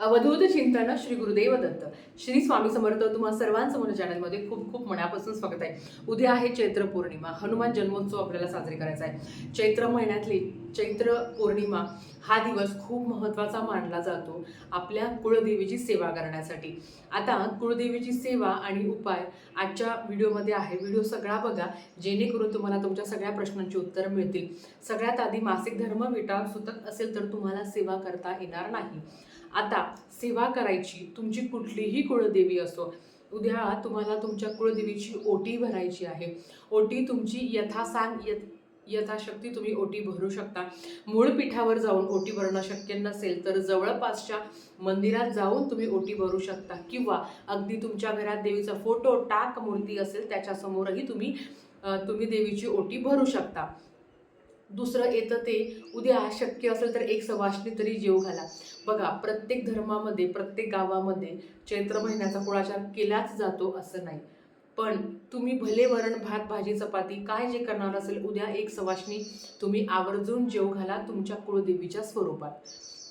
अवधूत चिंतन श्री गुरुदेव दत्त. श्री स्वामी समर्थ तुम्हा सर्वांचं माझ्या चॅनलमध्ये खूप खूप मनापासून स्वागत आहे. उद्या आहे चैत्र पौर्णिमा. हनुमान जन्मोत्सव आपल्याला साजरे करायचा आहे. चैत्र महिन्यातली चैत्र पौर्णिमा हा दिवस खूप महत्त्वाचा मानला जातो आपल्या कुळदेवीची सेवा करण्यासाठी. आता कुळदेवीची सेवा आणि उपाय आजच्या व्हिडिओमध्ये आहे. व्हिडिओ सगळा बघा जेणेकरून तुम्हाला तुमच्या सगळ्या प्रश्नांची उत्तरं मिळतील. सगळ्यात आधी मासिक धर्म विटा सुतक असेल तर तुम्हाला सेवा करता येणार नाही. आता सेवा करायची तुमची कुठलीही कुळदेवी असो उद्या तुम्हाला तुमच्या कुळदेवीची ओटी भरायची आहे. ओटी तुमची यथासांग यथ यथाशक्ती तुम्ही ओटी भरू शकता. मूळ पीठावर जाऊन ओटी भरणं शक्य नसेल तर जवळपासच्या मंदिरात जाऊन तुम्ही ओटी भरू शकता. किंवा अगदी तुमच्या घरात देवीचा फोटो टाक मूर्ती असेल त्याच्यासमोरही तुम्ही तुम्ही देवीची ओटी भरू शकता. दुसरं येतं ते उद्या शक्य असेल तर एक सवासणी तरी जेव घाला. बघा प्रत्येक धर्मामध्ये प्रत्येक गावामध्ये चैत्र महिन्याचा कुळाचार केलाच जातो असं नाही. पण तुम्ही भले वरण भात भाजी चपाती काय जे करणार असेल उद्या एक सवाशनी तुम्ही आवर्जून जेव घाला तुमच्या कुळदेवीच्या स्वरूपात.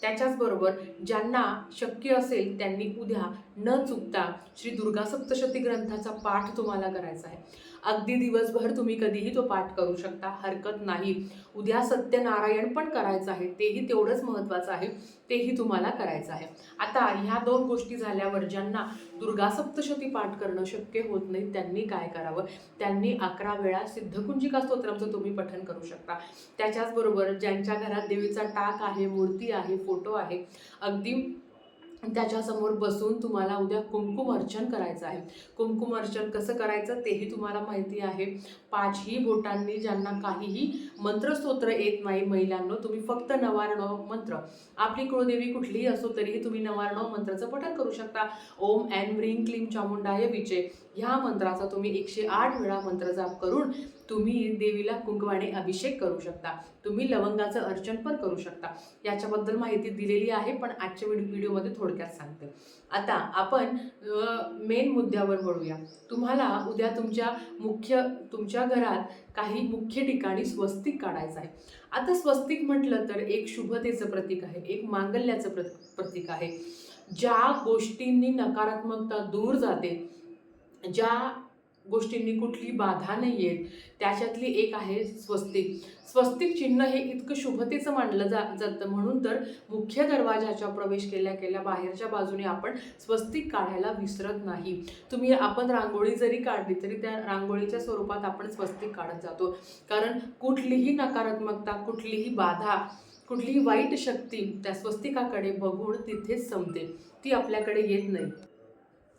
त्याच्याचबरोबर ज्यांना शक्य असेल त्यांनी उद्या न चुकता श्री दुर्गा सप्तशती ग्रंथाचा पाठ तुम्हाला करायचा आहे. अगदी दिवसभर तुम्ही कधीही तो पाठ करू शकता हरकत नाही. उद्या सत्यनारायण पण करायचं आहे तेही तेवढंच महत्त्वाचं आहे तेही तुम्हाला करायचं आहे. आता ह्या दोन गोष्टी झाल्यावर ज्यांना दुर्गा सप्तशती पाठ करणं शक्य होत नाही त्यांनी काय करावं? त्यांनी अकरा वेळा सिद्धकुंजिका स्तोत्रांचं तुम्ही पठन करू शकता. त्याच्याचबरोबर ज्यांच्या घरात देवीचा टाक आहे मूर्ती आहे फोटो आहे अगदी त्याच्यासमोर बसून तुम्हाला उद्या कुमकुम अर्चन करायचं आहे. कुमकुम अर्चन कसं करायचं तेही तुम्हाला माहिती आहे. पाचही बोटांनी ज्यांना काहीही मंत्रस्तोत्र येत नाही महिलांनो तुम्ही फक्त नवारणव मंत्र. आपली कुळदेवी कुठलीही असो तरीही तुम्ही नवारणव मंत्राचं पठण करू शकता. ओम ॲन ब्रिंग क्लीम चामुंडाय विचे ह्या मंत्राचा तुम्ही एकशे आठ वेळा मंत्र जाप करून तुम्ही देवीला कुंकवाने अभिषेक करू शकता. तुम्ही लवंगाचं अर्चन पण करू शकता. याच्याबद्दल माहिती दिलेली आहे पण आजच्या व्हिडिओ व्हिडिओमध्ये थोडक्यात सांगते. आता आपण मेन मुद्द्यावर वळूया. तुम्हाला उद्या तुमच्या मुख्य तुमच्या घरात काही मुख्य ठिकाणी स्वस्तिक काढायचं आहे. आता स्वस्तिक म्हटलं तर एक शुभतेचं प्रतीक आहे एक मांगल्याचं प्र प्रतीक आहे. ज्या गोष्टींनी नकारात्मकता दूर जाते ज्या गोष्टींनी कुठली बाधा नाही आहे त्याच्यातली एक आहे स्वस्तिक. स्वस्तिक चिन्ह हे इतकं शुभतेचं मानलं जा जातं. म्हणून तर मुख्य दरवाजाच्या प्रवेश केल्या केल्या बाहेरच्या बाजूने आपण स्वस्तिक काढायला विसरत नाही. तुम्ही आपण रांगोळी जरी काढली तरी त्या रांगोळीच्या स्वरूपात आपण स्वस्तिक काढत जातो. कारण कुठलीही नकारात्मकता कुठलीही बाधा कुठलीही वाईट शक्ती त्या स्वस्तिकाकडे बघून तिथेच संपते. ती आपल्याकडे येत नाही.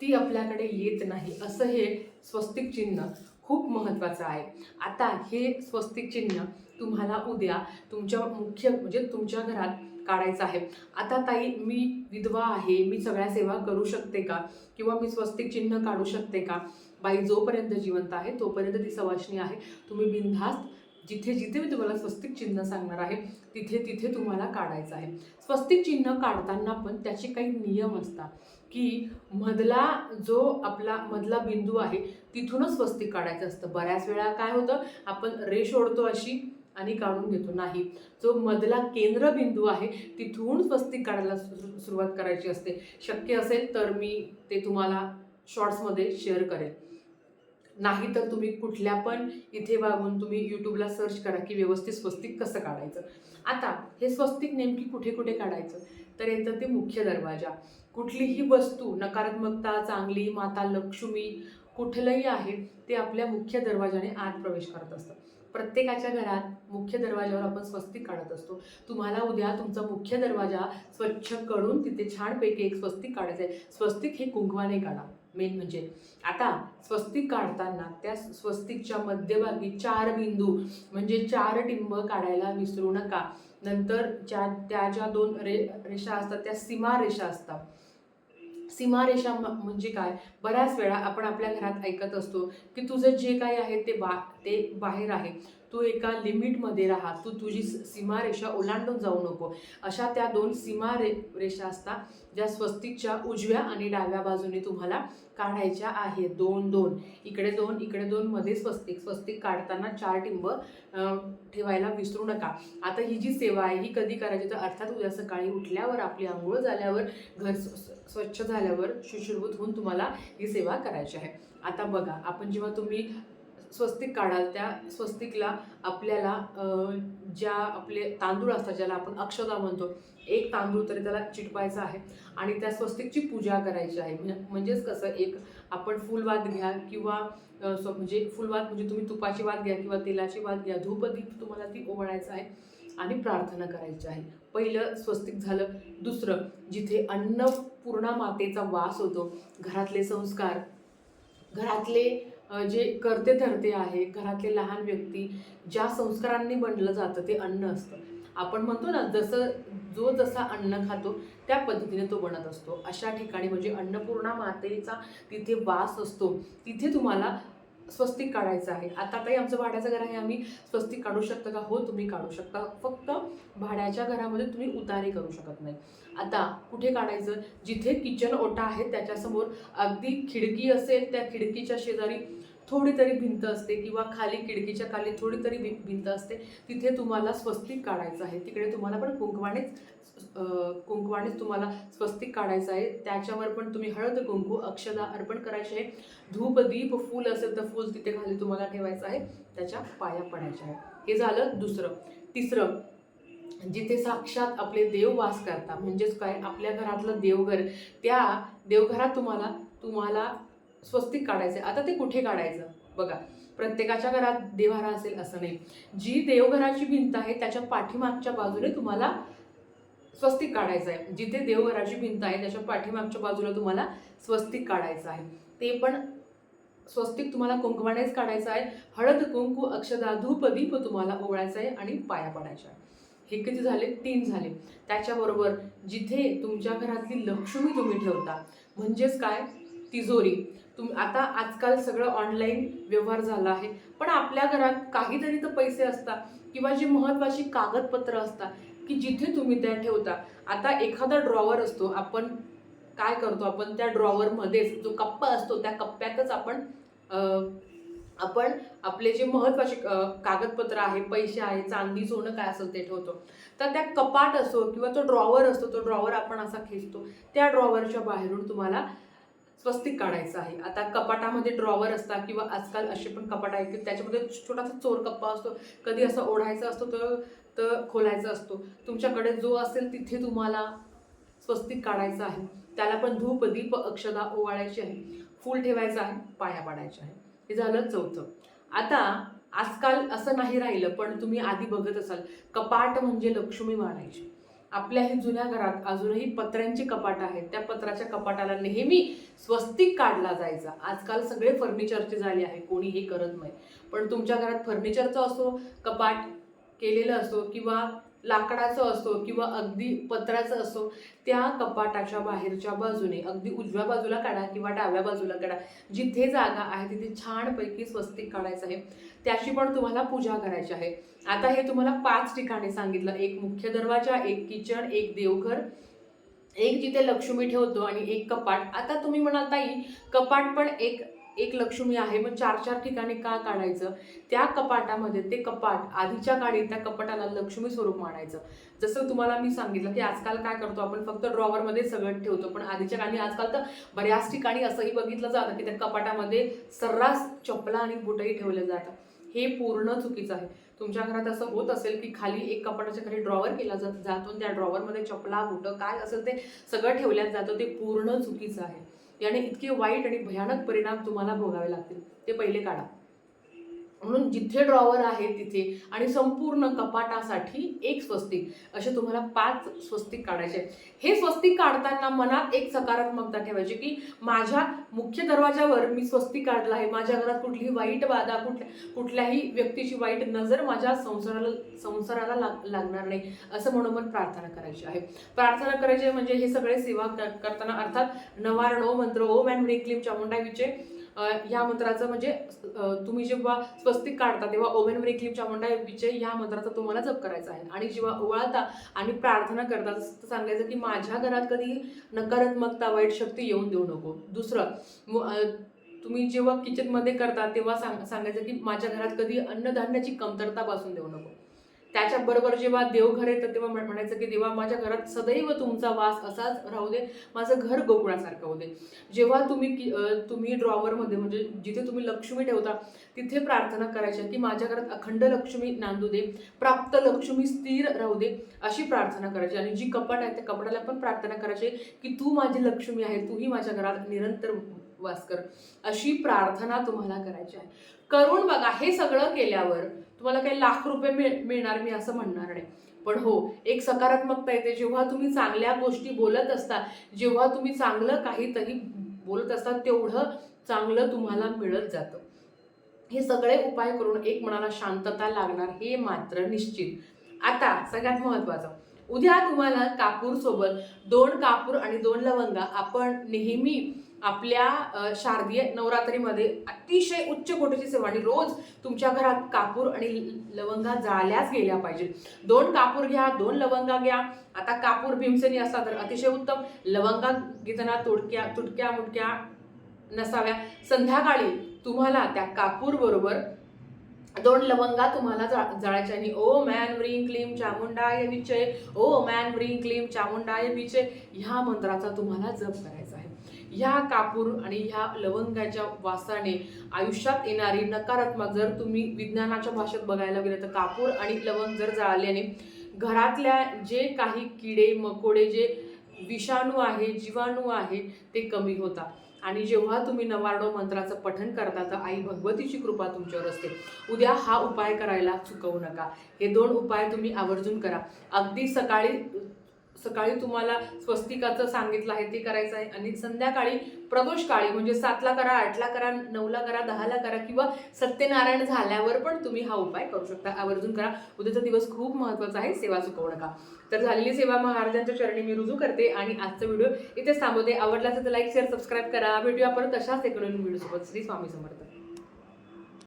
ती आपल्याकडे येत नाही असं हे स्वस्तिक चिन्ह खूप महत्त्वाचं आहे. आता हे स्वस्तिक चिन्ह तुम्हाला उद्या तुमच्या मुख्य म्हणजे तुमच्या घरात काढायचं आहे. आता ताई मी विधवा आहे मी सगळ्या सेवा करू शकते का? किंवा मी स्वस्तिक चिन्ह काढू शकते का? बाई जोपर्यंत जिवंत आहे तोपर्यंत ती सवाशणी आहे. तुम्ही बिनधास्त जिथे जिथे मी तुम्हाला स्वस्तिक चिन्ह सांगणार आहे तिथे तिथे तुम्हाला काढायचं आहे. स्वस्तिक चिन्ह काढताना पण त्याचे काही नियम असतात की मधला जो आपला मधला बिंदू आहे तिथूनच स्वस्तिक काढायचं असतं. बऱ्याच वेळा काय होतं आपण रेष ओढतो अशी आणि काढून घेतो. नाही. जो मधला केंद्रबिंदू आहे तिथून स्वस्तिक काढायला सुरुवात करायची असते. शक्य असेल तर मी ते तुम्हाला शॉर्ट्समध्ये शेअर करेल. नाही तर तुम्ही कुठल्या पण इथे वागून तुम्ही यूट्यूबला सर्च करा की व्यवस्थित स्वस्तिक कसं काढायचं. आता हे स्वस्तिक नेमकी कुठे कुठे काढायचं? तर येतं ते मुख्य दरवाजा. कुठलीही वस्तू नकारात्मकता चांगली माता लक्ष्मी कुठलंही आहे ते आपल्या मुख्य दरवाजाने आत प्रवेश करत असतं. प्रत्येकाच्या घरात मुख्य दरवाजावर आपण स्वस्तिक काढत असतो. तुम्हाला उद्या तुमचा मुख्य दरवाजा स्वच्छ करून तिथे छानपैकी एक स्वस्तिक काढायचं आहे स्वस्तिक हे कुंकवाने काढा. मेन म्हणजे आता स्वस्तिक काढताना त्या स्वस्तिकच्या मध्यभागी चार बिंदू म्हणजे चार टिंब काढायला विसरू नका. नंतर ज्या त्या ज्या दोन रे रेषा असतात त्या सीमा रेषा असतात. सीमारेषा म्हणजे काय? बऱ्याच वेळा आपण आपल्या घरात ऐकत असतो की तुझं जे काही आहे ते बा ते बाहेर आहे. तू एका लिमिटमध्ये राहा. तू तुझी सीमारेषा ओलांडून जाऊ नको. अशा त्या दोन सीमा रे रेषा असतात ज्या स्वस्तिकच्या उजव्या आणि डाव्या बाजूने तुम्हाला काढायच्या आहेत. दोन दोन. इकडे दोन इकडे दोन मध्ये स्वस्तिक. स्वस्तिक काढताना चार टिंब ठेवायला विसरू नका. आता ही जी सेवा आहे ही कधी करायची? तर अर्थात उद्या सकाळी उठल्यावर आपली आंघोळ झाल्यावर घर स्व- स्वच्छ झाल्यावर शुश्रुभूत होऊन तुम्हाला ही सेवा करायची आहे. आता बघा आपण जेव्हा तुम्ही स्वस्तिक काढाल त्या स्वस्तिकला आपल्याला ज्या आपले तांदूळ असतात ज्याला आपण अक्षता म्हणतो एक तांदूळ तरी त्याला चिटवायचा आहे आणि त्या स्वस्तिकची पूजा करायची आहे. म्हणजे- म्हणजेच कसं एक आपण फुलवात घ्या किंवा स्व- म्हणजे फुलवात म्हणजे तुम्ही तुपाची वात घ्या किंवा तेलाची वात घ्या धूपदीप तुम्हाला ती ओवाळायचं आहे आणि प्रार्थना करायची आहे. पहिलं स्वस्तिक झालं. दुसरं जिथे अन्नपूर्णा मातेचा वास होतो घरातले संस्कार घरातले जे करते धरते आहे घरातले लहान व्यक्ती ज्या संस्कारांनी बनलं जातं ते अन्न असतं. आपण म्हणतो ना जसं जो जसा अन्न खातो त्या पद्धतीने तो बनत असतो. अशा ठिकाणी म्हणजे अन्नपूर्णा मातेचा तिथे वास असतो. तिथे तुम्हाला स्वस्तिक काढायचं आहे. आता आमचं भाड्याचं घर आहे आम्ही स्वस्तिक काढू शकता का? हो तुम्ही काढू शकता. फक्त भाड्याच्या घरामध्ये तुम्ही उतारे करू शकत नाही. आता कुठे काढायचं? जिथे किचन ओटा आहे त्याच्यासमोर अगदी खिडकी असेल त्या खिडकीच्या शेजारी थोडी तरी भिंत असते किंवा खाली खिडकीच्या खाली थोडी तरी भि- भिंत असते तिथे तुम्हाला स्वस्तिक काढायचं आहे. तिकडे तुम्हाला पण कुंकवानेच कुंकवाणीच कुंकवानेच तुम्हाला स्वस्तिक काढायचं आहे. त्याच्यावर पण तुम्ही हळद कुंकू अक्षदा अर्पण करायचे आहे. धूप दीप फूल असेल तर फूल तिथे खाली तुम्हाला ठेवायचं आहे. त्याच्या पाया पडायच्या आहे हे झालं दुसरं. तिसरं जिथे साक्षात आपले देव वास करतात म्हणजेच काय? आपल्या घरातलं देवघर. त्या देवघरात तुम्हाला तुम्हाला स्वस्तिक काढायचं आता ते कुठे काढायचं? बघा प्रत्येकाच्या घरात देवारा असेल असं नाही. जी देवघराची भिंत आहे त्याच्या पाठीमागच्या बाजूने तुम्हाला स्वस्तिक काढायचं आहे जिथे देवघराची भिंत आहे त्याच्या पाठीमागच्या बाजूला तुम्हाला स्वस्तिक काढायचं आहे. ते पण स्वस्तिक तुम्हाला कुंकवानेच काढायचं आहे. हळद कुंकू अक्षदा धूप दीप तुम्हाला ओवाळायचं आहे आणि पाया पडायच्या आहे हे किती झाले? तीन झाले. त्याच्याबरोबर जिथे तुमच्या घरातली लक्ष्मी तुम्ही ठेवता म्हणजेच काय? तिजोरी. तुम आता आजकाल सगळं ऑनलाईन व्यवहार झाला आहे. पण आपल्या घरात काहीतरी तर पैसे असतात किंवा जी महत्त्वाची कागदपत्र असतात की जिथे तुम्ही त्या ठेवता. आता एखादा ड्रॉवर असतो आपण काय करतो आपण त्या ड्रॉवरमध्येच जो कप्पा असतो त्या कप्प्यातच आपण आपण आपले जे महत्त्वाचे कागदपत्र आहे पैसे आहे चांदी सोनं काय असेल ते ठेवतो. तर त्या कपाट असो किंवा तो ड्रॉवर असतो तो ड्रॉवर आपण असा खेचतो. त्या ड्रॉवरच्या बाहेरून तुम्हाला स्वस्तिक काढायचं आहे. आता कपाटामध्ये ड्रॉवर असतात किंवा आजकाल असे पण कपाट आहेत की त्याच्यामध्ये छोटासा चोर कप्पा असतो. कधी असं ओढायचा असतो तर तर खोलायचा असतो. तुमच्याकडे जो असेल तिथे तुम्हाला स्वस्तिक काढायचं आहे. त्याला पण धूप दीप अक्षदा ओवाळायची आहे. फूल ठेवायचं आहे पाया पाडायच्या आहे. हे झालं चौथं. आता आजकाल असं नाही राहिलं पण तुम्ही आधी बघत असाल कपाट म्हणजे लक्ष्मी आपल्या आपल्याही जुन्या घरात अजूनही पत्र्यांची कपाट आहेत. त्या पत्राच्या कपाटाला नेहमी स्वस्तिक काढला जायचा. आजकाल सगळे फर्निचरचे झाले आहे. कोणी हे करत नाही. पण तुमच्या घरात फर्निचरचं असो कपाट केलेलं असो किंवा लाकडाचं असो किंवा अगदी पत्राचं असो त्या कपाटाच्या बाहेरच्या बाजूने अगदी उजव्या बाजूला काढा किंवा डाव्या बाजूला काढा. जिथे जागा आहे तिथे छानपैकी स्वस्तिक काढायचं आहे. त्याची पण तुम्हाला पूजा करायची आहे. आता हे तुम्हाला पाच ठिकाणी सांगितलं. एक मुख्य दरवाजा एक किचन एक देवघर एक जिथे लक्ष्मी ठेवतो आणि एक कपाट. आता तुम्ही म्हणाल ताई कपाट पण एक एक लक्ष्मी आहे मग चार चार ठिकाणी का काढायचं? त्या कपाटामध्ये ते कपाट आधीच्या काळी त्या कपाटाला लक्ष्मी स्वरूप मानायचं. जसं तुम्हाला मी सांगितलं की आजकाल काय करतो आपण फक्त ड्रॉवरमध्ये सगळं ठेवतो पण आधीच्या काळी आजकाल तर बऱ्याच ठिकाणी असंही बघितलं जातं की त्या कपाटामध्ये सर्रास चपला आणि बुटही ठेवले जातात. हे पूर्ण चुकीचं आहे. तुमच्या घरात असं होत असेल की खाली एक कपाटाच्या खाली ड्रॉवर केला जात जातो त्या ड्रॉवरमध्ये चपला बुटं काय असेल ते सगळं ठेवल्यात जातं ते पूर्ण चुकीचं आहे. याने इतके वाईट आणि भयानक परिणाम तुम्हाला भोगावे लागतील. ते पहिले काढा. म्हणून जिथे ड्रॉवर आहे तिथे. आणि संपूर्ण कपाटासाठी एक स्वस्तिक. असे तुम्हाला पाच स्वस्तिक काढायचे आहेत. हे स्वस्तिक काढताना मनात एक सकारात्मकता ठेवायची की माझ्या मुख्य दरवाजावर मी स्वस्तिक काढलं आहे. माझ्या घरात कुठलीही वाईट बाधा कुठल्या कुठल्याही व्यक्तीची वाईट नजर माझ्या संसाराला संसाराला लाग लागणार नाही. असं म्हणून पण प्रार्थना करायची आहे. प्रार्थना करायची म्हणजे हे सगळे सेवा करताना अर्थात नवारण ओ मंत्र ओम अँड क्लीम चामुंडा विचे ह्या या मंत्राचं म्हणजे तुम्ही जेव्हा स्वस्तिक काढता तेव्हा ओमेन वरी चामुंडा विजय ह्या मंत्राचा तुम्हाला जप करायचा आहे. आणि जेव्हा ओवाळता आणि प्रार्थना करता तसं सांगायचं की माझ्या घरात कधी नकारात्मकता वाईट शक्ती येऊन देऊ नको. दुसरं तुम्ही जेव्हा किचनमध्ये करता तेव्हा सांग सांगायचं की माझ्या घरात कधी अन्नधान्याची कमतरता बसून देऊ नको. त्याच्याबरोबर जेव्हा देवघर येतं तेव्हा म्हणायचं की देवा माझ्या घरात सदैव तुमचा वास असाच राहू दे माझं घर गोकुळासारखं होऊ दे. जेव्हा तुम्ही तुम्ही ड्रॉवरमध्ये म्हणजे जिथे तुम्ही लक्ष्मी ठेवता तिथे प्रार्थना करायची आहे की माझ्या घरात अखंड लक्ष्मी नांदू दे प्राप्त लक्ष्मी स्थिर राहू दे अशी प्रार्थना करायची. आणि जी कपाट आहे त्या कपाटाला पण प्रार्थना करायची की तू माझी लक्ष्मी आहे तूही माझ्या घरात निरंतर वास कर अशी प्रार्थना तुम्हाला करायची आहे. करून बघा हे सगळं केल्यावर तुम्हाला काही लाख रुपये मिळ मिळणार मी असं म्हणणार नाही. पण हो एक सकारात्मकता येते. जेव्हा तुम्ही चांगल्या गोष्टी बोलत असता जेव्हा तुम्ही चांगलं काहीतरी बोलत असता तेवढं चांगलं तुम्हाला मिळत जातं. हे सगळे उपाय करून एक मनाला शांतता लागणार हे मात्र निश्चित. आता सगळ्यात महत्वाचं उद्या तुम्हाला कापूरसोबत दोन कापूर आणि दोन लवंगा आपण नेहमी आपल्या शारदीय नवरात्रीमध्ये अतिशय उच्च कोटीची सेवा आणि रोज तुमच्या घरात कापूर आणि लवंगा जाळल्याच गेल्या पाहिजेत दोन कापूर घ्या दोन लवंगा घ्या. आता कापूर भीमसेनी असला तर अतिशय उत्तम. लवंगा घेताना तुडक्या तुटक्या मुटक्या नसाव्या. संध्याकाळी तुम्हाला त्या कापूर बरोबर दोन लवंगा तुम्हाला जा- जाळायच्या आणि ओ मॅन व्रीं क्लीम चामुंडाय विचय ओ मॅन व्रीं क्लीम चामुंडाय विचय ह्या मंत्राचा तुम्हाला जप करायचा आहे. ह्या कापूर आणि ह्या लवंगाच्या वासाने आयुष्यात येणारी नकारात्मक जर तुम्ही विज्ञानाच्या भाषेत बघायला गेलं तर कापूर आणि लवंग जर जाळल्याने घरातल्या जे काही किडे मकोडे जे विषाणू आहे जीवाणू आहे ते कमी होतात. आणि जेव्हा तुम्ही नवार्डो मंत्राचं पठण करता तर आई भगवतीची कृपा तुमच्यावर असते. उद्या हा उपाय करायला चुकवू नका. हे दोन उपाय तुम्ही आवर्जून करा. अगदी सकाळी सकाळी तुम्हाला स्वस्तिकाचं सांगितलं आहे ते करायचं आहे. आणि संध्याकाळी प्रदोष काळी म्हणजे सातला करा आठला करा नऊला करा दहाला करा किंवा सत्यनारायण झाल्यावर पण तुम्ही हा उपाय करू शकता. आवर्जून करा. उद्याचा दिवस खूप महत्त्वाचा आहे. सेवा चुकवू नका. तर झालेली सेवा महाराजांच्या चरणी मी रुजू करते आणि आजचा व्हिडिओ इथेच थांबवते. आवडला असेल तर लाईक शेअर सबस्क्राईब करा. भेटूया परत तशाच एक व्हिडिओसोबत सोबत. श्री स्वामी समर्थ.